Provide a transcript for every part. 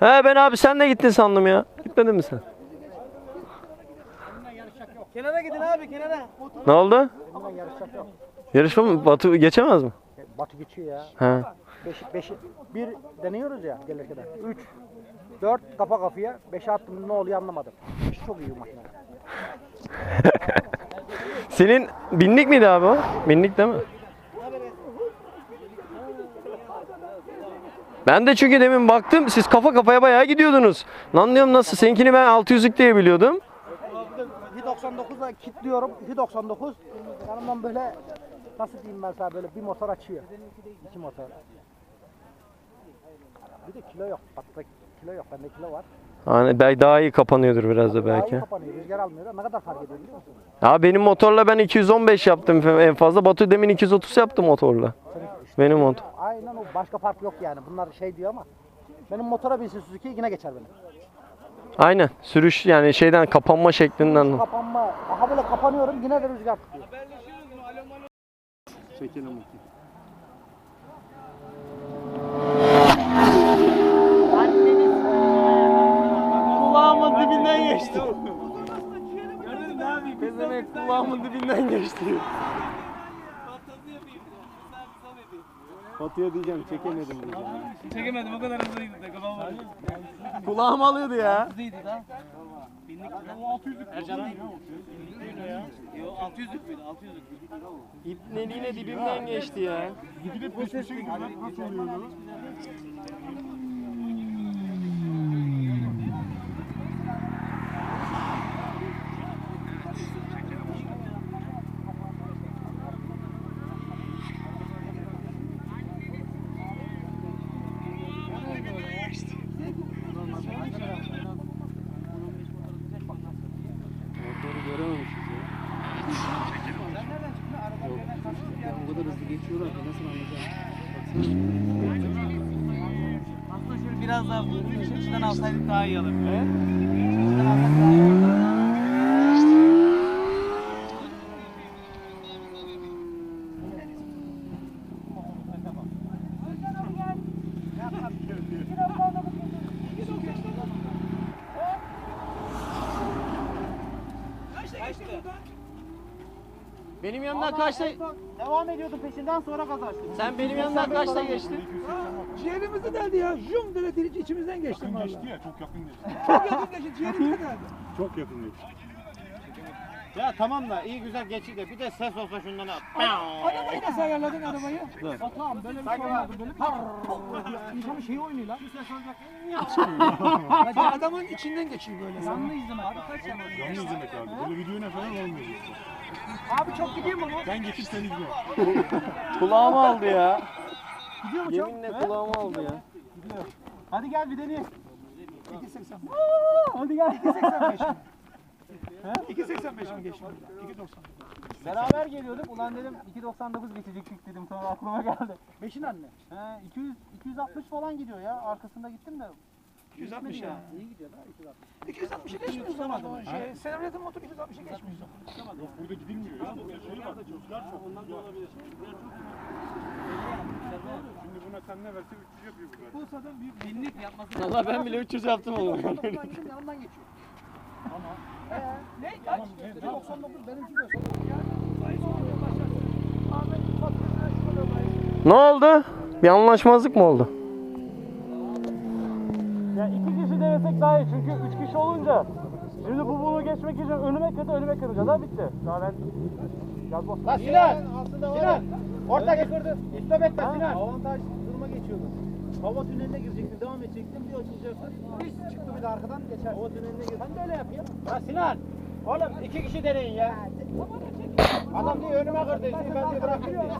He ben abi sen de gittin sandım ya. Gitmedin mi sen? Kenara gidin abi kenara. Ne oldu? Bundan yarışacak yok. Yarışma mı? Batu geçemez mi? Batı geçiyor ya. He. Beş, beş, bir deniyoruz ya gelirken. Üç, dört kafa kafaya. Beşe attım ne oluyor anlamadım. Beş çok iyi makine. Senin binlik miydi abi o? Binlik değil mi? Ben de çünkü demin baktım siz kafa kafaya bayağı gidiyordunuz. Lan diyorum nasıl seninkini ben 600'lük diye biliyordum. Bir 99'da kilitliyorum. Bir 99 yanımdan böyle nasıl diyeyim ben sana böyle bir motor açıyor. İki motor. Bir de kilo yok. Batıda kilo yok. Bende kilo var. Hani belki daha iyi kapanıyordur biraz da Daha iyi belki. kapanıyor. Rüzgar almıyor. Ne kadar fark ediyor biliyor musun? Ya benim motorla ben 215 yaptım en fazla. Batu demin 230 yaptı motorla. Senin işte Benim motor. Aynen o. Başka fark yok yani. Bunlar şey diyor ama. Benim motora binsin Suzuki yine geçer beni. Aynen. Sürüş yani şeyden kapanma şeklinden. Kapanma. Aha böyle kapanıyorum yine de rüzgar tutuyor. Kulağımın dibinden geçti. Gördün mü abi? Pezemek kulağımın dibinden geçti. Batu'ya diyeceğim çekemedim diyeceğim. Çekemedim o kadar hızlıydı da kafam var. Kulağım alıyordu ya. Hızlıydı da. Binlik o 600'lük. Ercan değil. Yo 600'lük müydü? 600'lük müydü? İpneliğine dibimden geçti ya. Gidip bu sesi nasıl oluyor kadar hızlı geçiyorlar ki nasıl anlayacağım? Aslında şöyle biraz daha bu açıdan alsaydık daha iyi olur. Benim yanımdan kaçta Devam ediyordum peşinden sonra kaza açtım. sen benim yanımdan kaçta geçtin? Ciğerimizi deldi ya. Jum dedi dirici içimizden geçti Yakın valla. geçti ya çok yakın geçti. Çok yakın geçti ciğerimizi deldi. Çok yakın geçti. Ya tamam da iyi güzel geçti de bir de ses olsa şundan at. Arabayı nasıl ayarladın arabayı? Tamam böyle bir şey olmadı. Böyle bir İnsanın şeyi oynuyor lan. Ya adamın içinden geçiyor böyle. Canlı izlemek. Abi kaç yana? Canlı izlemek abi. Böyle videoyla falan olmuyor işte. Abi çok gidiyor mu bu? Ben geçip sen izle. Kulağımı aldı ya. Gidiyor mu çok? Yeminle kulağımı aldı ya. Hadi gel bir deneyelim. 2.80. Hadi gel. 2.85 mi? 2.85 mi geçti? 2.90. Beraber geliyorduk. Ulan dedim 2.99 geçecektik dedim. Sonra aklıma geldi. Beşin anne. He 200 260 falan gidiyor ya. Arkasında gittim de. 260 ya. İyi gidiyor lan 260. 260'ı geçmiyor zaman. Şey, Senabretin motoru 260'ı geçmiyor. Yok burada gidilmiyor ya. Burada şey var. Rüzgar çok. Ondan da olabilir. Şimdi buna sen ne verse 300 yapıyor bu zaten. Bu zaten büyük Binlik yapması Valla ben bile 300 yaptım onu. Yanından geçiyor. Tamam. Ee, Ne? Kaç? 99 benimki de. ne oldu? Bir anlaşmazlık mı oldu? Ya iki kişi denesek daha iyi çünkü üç kişi olunca Şimdi bu bunu geçmek için önüme kırdı önüme kıracağız ha bitti. Daha ben yazmaz. Lan Sinan! Sinan! Orta geç. İstop etme Sinan. Avantaj duruma geçiyordum. Hava tüneline girecektim, devam edecektim. Bir açılacaktı. Bir çıktı bir de arkadan geçer. Hava tüneline girdi. Ben de öyle yapayım. Lan Sinan! Oğlum iki kişi deneyin ya. Adam diyor önüme kırdı. Şimdi ben diyor bırakayım diyor.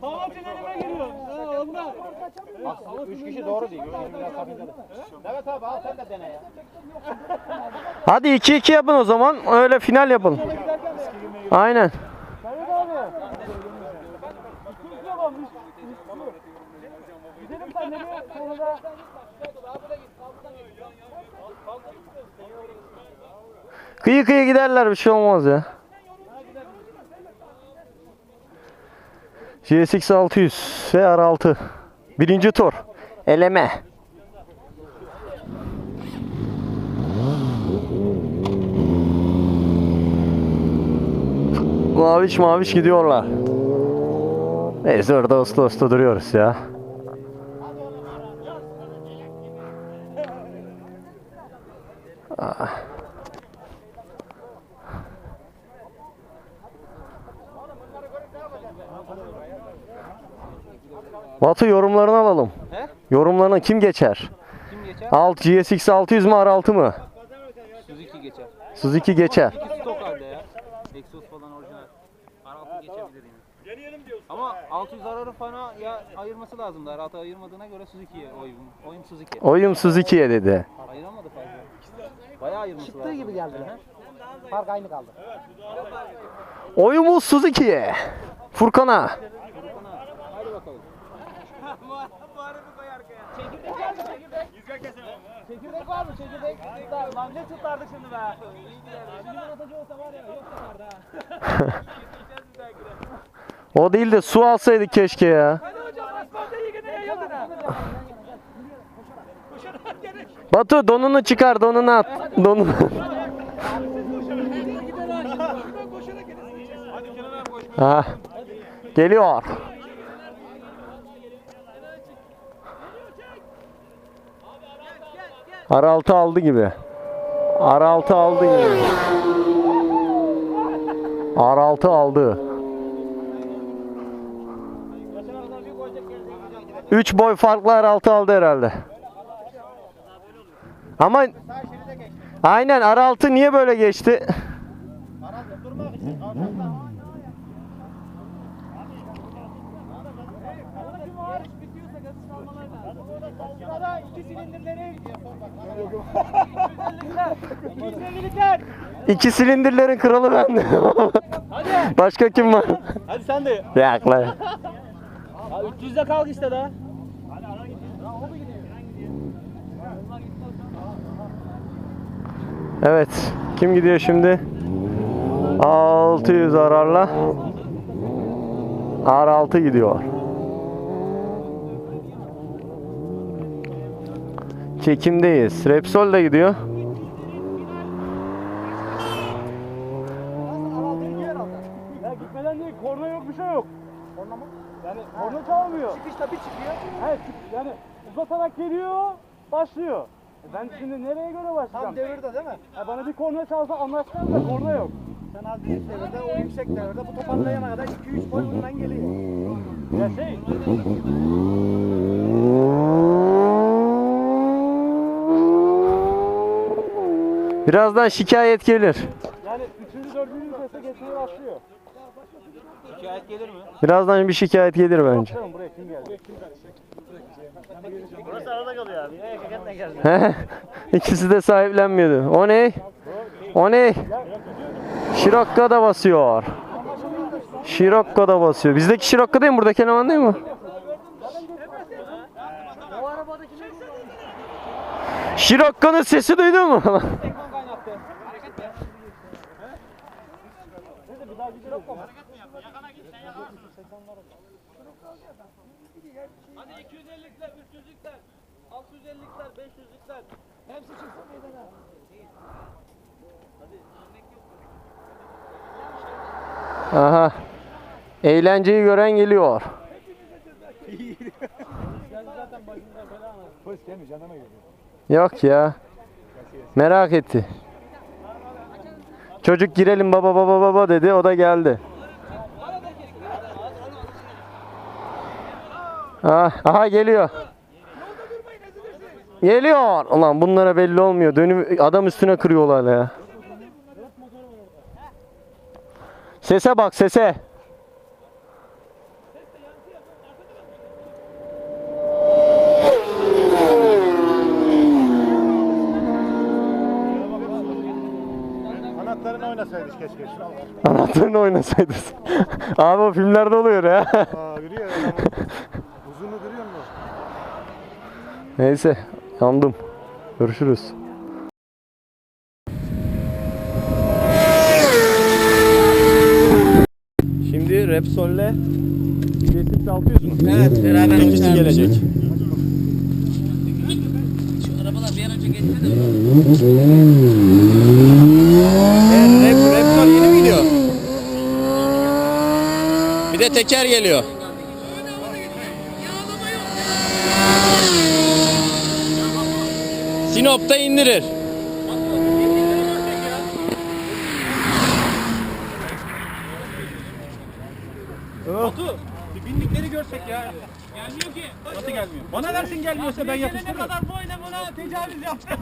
Hava tünelime giriyor. Ondan. Bak üç kişi doğru diyor. Evet abi al sen de dene ya. Hadi 2-2 yapın o zaman. Öyle final yapalım. Aynen. Gidelim da Kıyı kıyı giderler bir şey olmaz ya. GSX 600 FR6 birinci tur eleme Maviş maviş gidiyorlar. Neyse orada uslu uslu duruyoruz ya. Ah. Batu yorumlarını alalım. Yorumlarını kim geçer? Kim geçer? Alt GSX 600 mü R6 mı? Suzuki geçer. Suzuki geçer. İki stok halde ya. Exos falan orijinal. R6 geçebilir diyorsun. Ama 600 zararı falan ya ayırması lazım da R6 ayırmadığına göre Suzuki'ye oyun. Oyun Suzuki. Oyum Suzuki'ye dedi. Ayıramadı fazla. Bayağı ayırması Çıktığı lazım. gibi geldiler. Fark aynı kaldı. Oyumuz Suzuki'ye. Furkan'a. Hadi bakalım. Çekirdek var mı? Çekirdek. Lan ne tutardık şimdi be? Şimdi atıcı olsa var ya yok tutardı ha. O değil de su alsaydık keşke ya. Hadi hocam. Batu donunu çıkar donunu at. Donunu. Ha. Geliyor. R6 aldı gibi. R6 aldı gibi. R6 aldı. 3 boy farklı R6 aldı herhalde. Ama Aynen R6 niye böyle geçti? İki silindirlerin kralı bendim. Başka kim var? Hadi sen de. Yak lan. Ya 300'de kalk işte daha. Evet. Kim gidiyor şimdi? 600 ararla. R6 gidiyor. Çekimdeyiz. Repsol da gidiyor. Ya gitmeden değil, korna yok bir şey yok. Korna mı? Yani korna çalmıyor. Çıkışta bir çıkıyor. Evet, yani uzatarak geliyor, başlıyor. E Ben şimdi nereye göre başlayacağım? Tam devirde değil mi? Ya bana bir korna çalsa anlaşacağız da korna yok. Sen az büyük devirde, o yüksek devirde. Bu toparlayana kadar 2-3 boy bundan geliyor. Ya şey, Birazdan şikayet gelir. yani üçüncü, dördüncü sese geçmeye başlıyor. Şikayet gelir mi? Birazdan bir şikayet gelir bence. Bakalım buraya kim geldi? He? İkisi de sahiplenmiyordu. O ne? O ne? Şirokko da basıyor. Şirokko da basıyor. Bizdeki Şirokko değil mi? Buradaki eleman değil mi? Şirokko'nun sesi duydun mu? Hadi 250'likler, 300'lükler, 650'likler, 500'lükler. Hepsi çıksın meydana. Aha. Eğlenceyi gören geliyor. Yok ya. Merak etti. Çocuk girelim baba baba baba dedi. O da geldi. Ah, aha geliyor. Geliyor. Ulan bunlara belli olmuyor. Dönüm adam üstüne kırıyorlar ya. Sese bak sese. Anahtarını oynasaydık keşke. Anahtarını oynasaydınız. Abi o filmlerde oluyor ya. Aa ya. Uzunu görüyor musun? Neyse yandım. Görüşürüz. Şimdi Repsol'le GTX 600 mu? Evet beraber İkisi gelecek. Şu arabalar bir an önce geçti de. Rep, Repsol yeni mi gidiyor? Önce teker geliyor. Sinop'ta indirir. Bir binlikleri görsek ya. Gelmiyor ki. Nasıl gelmiyor? Bana versin gelmiyorsa ben yapıştırırım. kadar bu oyuna buna tecavüz yaptı.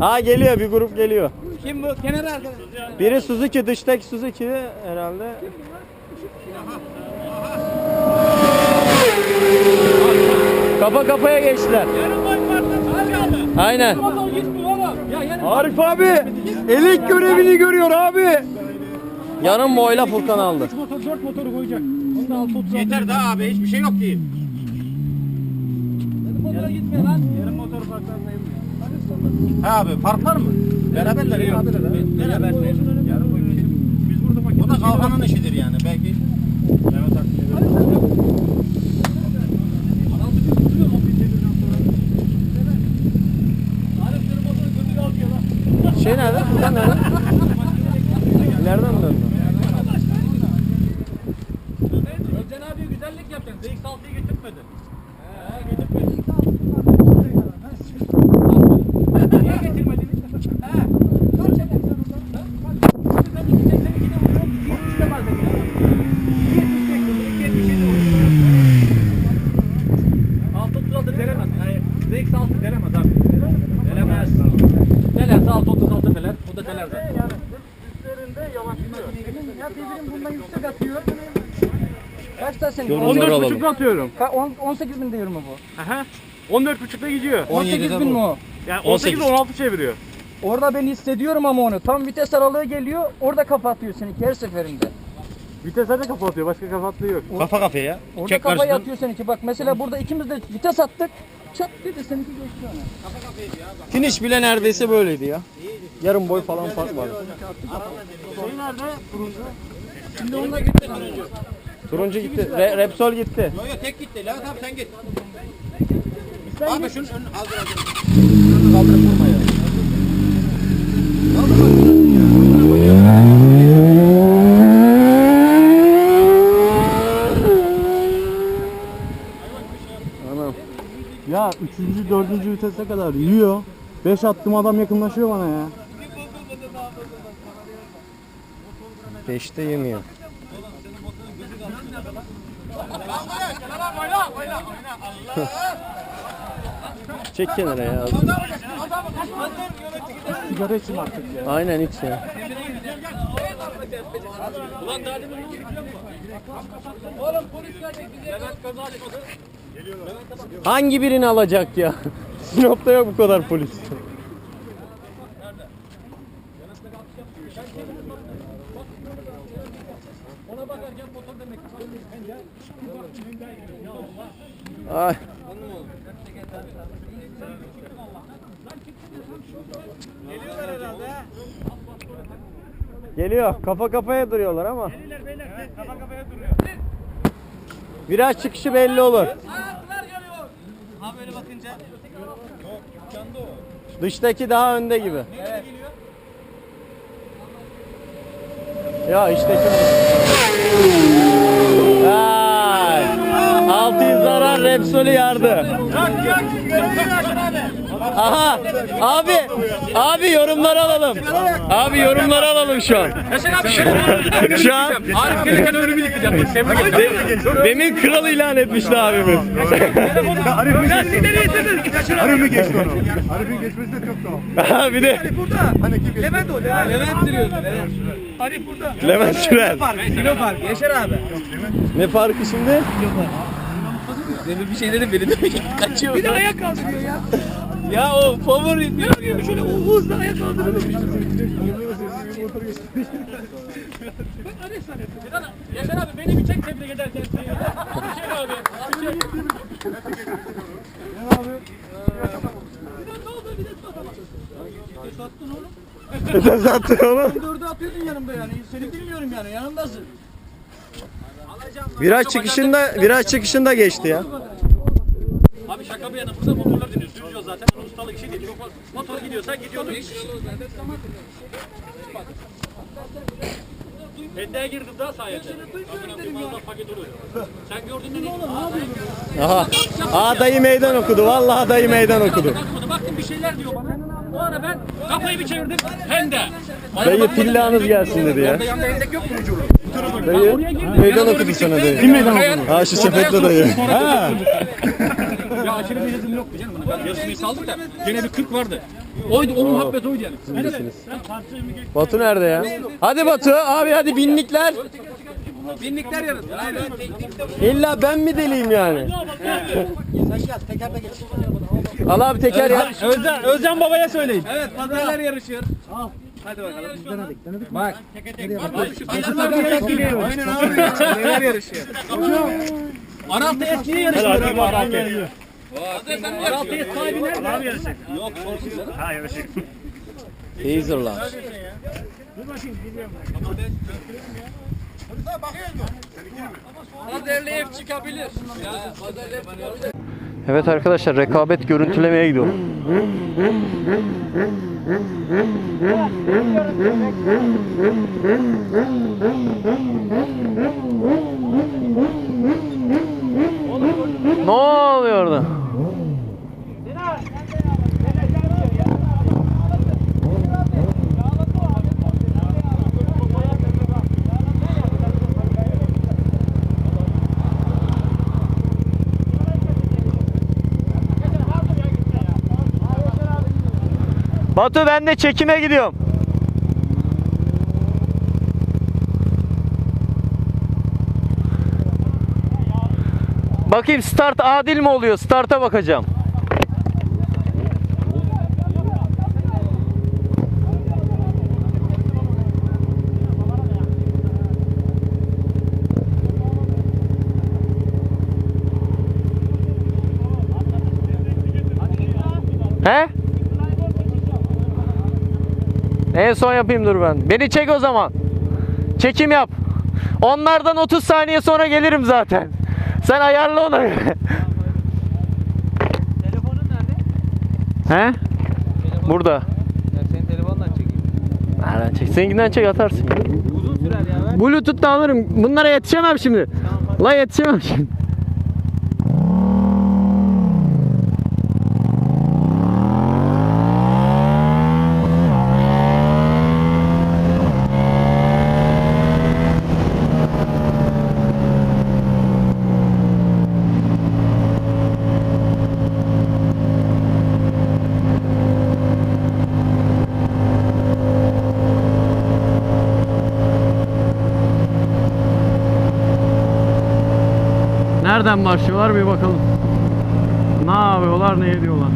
Ha geliyor bir grup geliyor. Kim bu? Kenara arkadaş. Biri Suzuki dıştaki Suzuki herhalde. Kafa kafaya geçtiler. Aynen. Motor. Ya yarın Arif abi elik görevini görüyor abi. Yarım boyla Furkan aldı. motor, dört motoru koyacak. Yeter daha abi. Hiçbir şey yok ki. Motora gitmiyor lan. Yarın motoru parklarındayım. Ha abi fark var mı? Beraberler yok. Beraberler. Burada bak. Bu da kalkanın işidir yani belki. Evet Şey nerede? Furkan nerede? Nereden döndü? Özcan abi güzellik yapacaksın. ZX6'yı getirtmedi. He getirtmedi. Niye getirmedin? He. Kaç eder sen orada? Kaç? Şimdi ben 282'de vuruyorum. 23'te var benim ya. 278'de 277'de vuruyorum. 636 delemez. Hayır. ZX6 delemez abi. Delemez. Delerse 636 deler. Bu da deler zaten. Üstlerinde yavaş gidiyor. Ya birbirim bundan yüksek atıyor. Yorumları alalım. 14.5 atıyorum. Ka- on- 18 bin diyorum mu bu? Aha. 14.5'da gidiyor. 18 bin mi o? Yani 18 18. 16 çeviriyor. Orada ben hissediyorum ama onu. Tam vites aralığı geliyor. Orada kapatıyor seni her seferinde. Vitesler de kapatıyor. Başka kapattığı yok. Kafa kafaya ya. Orada Çek kafayı karşıdan. atıyor seninki. Bak mesela burada ikimiz de vites attık. Çat dedi seninki geçti ona. Finish bile neredeyse böyleydi ya. Yarım boy falan fark vardı. Şey nerede? Turuncu. Şimdi onlar gitti. Turuncu gitti. Re- Repsol gitti. Yok yok tek gitti. Levent abi sen git. Abi şunun önünü kaldır kaldır. Şunu kaldırıp vurma ya. Ya 3. 4. vitese kadar yiyor. 5 attım adam yakınlaşıyor bana ya. Beşte yemiyor. Çek kenara ya. Sigara içim artık ya. Aynen iç ya. Hangi birini alacak ya? Sinop'ta yok bu kadar polis. Ay. Geliyor. Kafa kafaya duruyorlar ama. Kafa kafaya duruyor. Viraj çıkışı belli olur. Ha böyle bakınca. Dıştaki daha önde gibi. Ya işteki. Ay. 600 zarar Repsol'ü yardı. Aha. Abi. Abi yorumları alalım. Abi yorumları alalım şu an. Şu Şu an Arif. Tebrik ederim. de- demin kral ilan etmişti abimiz. Yaşar abi. Arif'i geçti onu. Arif'in geçmesi de çok doğal. Ha bir de Hani kim Levent o. Levent. Levent. Arif burada. Levent Süren. Kilo fark. Yaşar abi. Ne farkı şimdi? Demin bir şey dedim beni de kaçıyor. Bir de ayak kaldırıyor ya. Ya o favori diyor gibi şöyle hızla ayak kaldırıyor. Ben Yaşar abi beni bir çek tebrik ederken. Çek abi. Bir çek. Ne oldu? Bir de sattın oğlum. Ne zaten oğlum? Dördü atıyordun yanımda yani. Seni bilmiyorum yani. Yanımdasın. Viraj çıkışında viraj çıkışında geçti ya. Abi şaka bir yana burada motorlar dönüyor. Sürüyor zaten. Ustalık işi değil. Motor, motor gidiyorsa gidiyordur. Pendeye girdim daha. Amına paket oluyor. Sen gördün mü? Aha. Aa dayı meydan okudu. Vallahi dayı meydan okudu. Baktım bir şeyler diyor bana. O ara ben kafayı bir çevirdim. Pende. Dayı pillanız gelsin dedi ya. Orada yanında elindeki yok mu ucuru? Dayı meydan okudu sana dayı. Kim meydan okudu? Ha şu sepetli dayı. Ya aşırı bir hızım yoktu canım. Ben yarısını saldım da gene bir 40 vardı. Oydu, o muhabbet oydu yani. Batu nerede ya? Hadi Batu abi hadi binlikler. Binlikler yarın. İlla ben mi deliyim yani? Al abi teker ya. Özcan, Özcan babaya söyleyin. Evet, pazarlar yarışıyor. Hadi bakalım. Bak. Aynen abi. Neler yarışıyor. Araltı et niye yarışıyor abi Araltı et? Araltı et sahibi nerede? Abi yarışacak. Yok canım. Ha yarışacak. Pazarlı ev çıkabilir. Ya pazarlı ev çıkabilir. Evet arkadaşlar rekabet görüntülemeye gidiyorum. Ne oluyor Batu ben de çekime gidiyorum. Bakayım start adil mi oluyor? Start'a bakacağım. He? En son yapayım dur ben. Beni çek o zaman. Çekim yap. Onlardan 30 saniye sonra gelirim zaten. Sen ayarla ona göre. Telefonun nerede? He? Burada. Ya senin telefondan çekeyim. Nereden çek? Seninkinden çek atarsın. Uzun sürer ya. Ver. Bluetooth'ta alırım. Bunlara yetişemem şimdi. La yetişemem şimdi. Nereden başlıyorlar bir bakalım. Ne yapıyorlar, ne ediyorlar.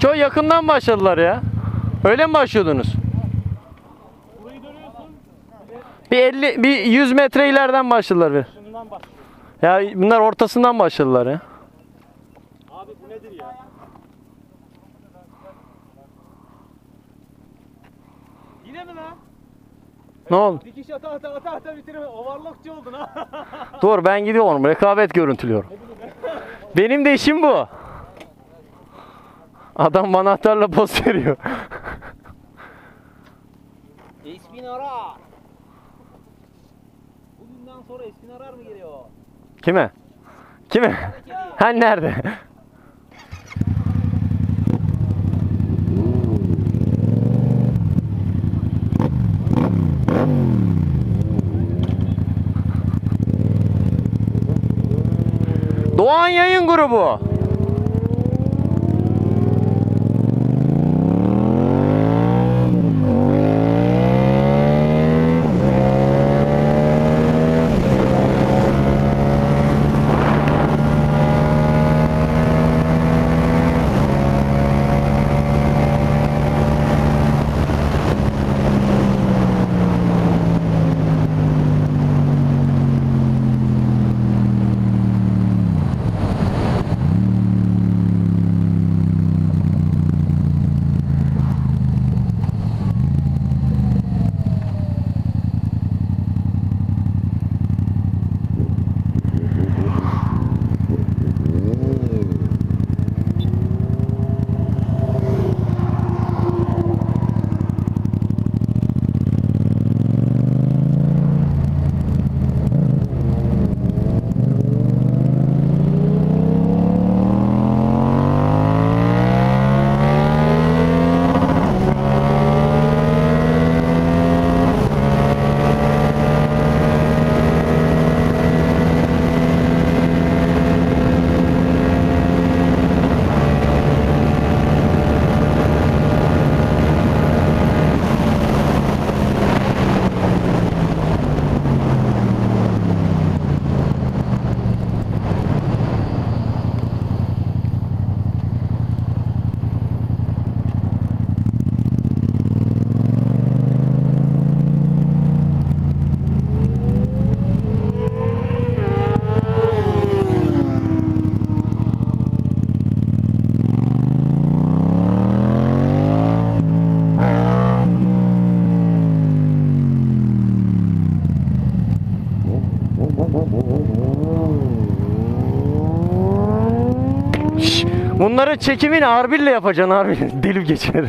Çok yakından başladılar ya. Öyle mi başlıyordunuz? Bir 50 bir 100 metre ileriden başladılar bir. Ya bunlar ortasından başladılar ya. Abi bu nedir ya? Yine mi lan? Ne oldu? Dikiş ata ata ata ata bitirme. Overlockçu oldun ha. Dur ben gidiyorum. Rekabet görüntülüyorum. Benim de işim bu. Adam bana anahtarla poz veriyor. Esmin arar. Bugünden sonra Esmin arar mı geliyor? Kime? Kime? Ha nerede? Doğan Yayın Grubu. Bunları çekimini Arbil'le yapacaksın Arbil. Delip geçmedi.